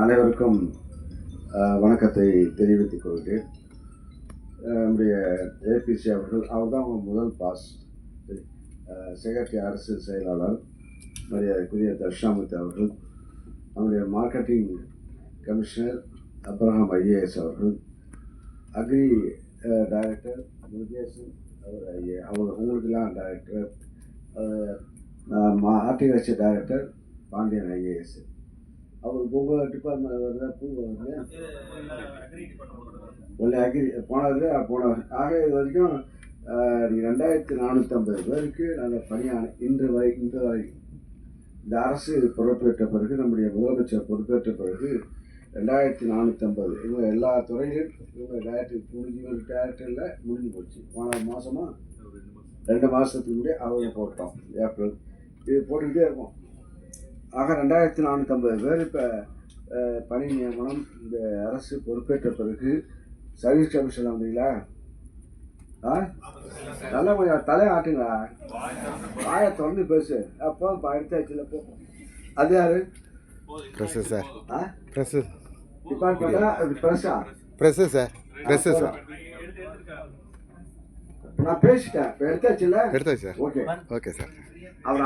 அனைவருக்கும் வணக்கத்தை தெரிவித்துக் கொள்கிறேன். நம்முடைய ஏபிசி அவர்கள் அவர் தான் முதல் பாஸ் செக்ரட்டரி அரசு செயலாளர் மரியாதைக்குரிய தர்ஷாமூர்த்தி அவர்கள் நம்முடைய மார்க்கெட்டிங் கமிஷனர் அப்ரஹாம் ஐஏஎஸ் அவர்கள் அக்ரி டைரக்டர் முருகேசன் அவர் ஐஏ அவர் உங்களுக்கெல்லாம் director horticulture director Pandian IAS. அவர் உங்கள் டிபார்ட்மெண்ட் வருதா பூ வருது. ஒன்று அக்ரி போனது போன ஆக இது வரைக்கும் ரெண்டாயிரத்தி நானூற்றம்பது பேருக்கு நாங்கள் பணியான இன்று வரை இன்று வரை இந்த அரசு பொறுப்பேற்ற பிறகு நம்முடைய முதலமைச்சர் பொறுப்பேற்ற பிறகு ரெண்டாயிரத்தி நானூற்றம்பது இவங்க எல்லா துறையிலும் இவங்க டேரக்டர் முடிஞ்சு ஒரு டேரக்டரில் முடிஞ்சு போச்சு. போன மாதமாக ரெண்டு மாதத்துக்கு முன்னாடி அவங்க போட்டோம் ஏப்ரல். இது போட்டுக்கிட்டே இருக்கும். ஆக ரெண்டாயிரத்தி நானூற்றம்பது பேர் இப்போ பணி நியமனம் இந்த அரசு பொறுப்பேற்ற பிறகு சர்வீஸ் கமிஷன் வந்தீங்களா ஆ? நல்லா கொஞ்சம் தலை ஆட்டுங்களா? வாயை திறந்து பேசு. அப்போ இப்போ எடுத்தாச்சுல போ. அது யாரு? Press sir. ஆ? ப்ரெஸ்ஸு டிபார்ட்மெண்ட்டா ப்ரெஸ்ஸா ப்ரெஸ்ஸு சார். Press sir. நான் பேசிட்டேன். இப்போ எடுத்தாச்சுல்ல எடுத்தாச்சு சார். ஓகே. Okay sir. அவர்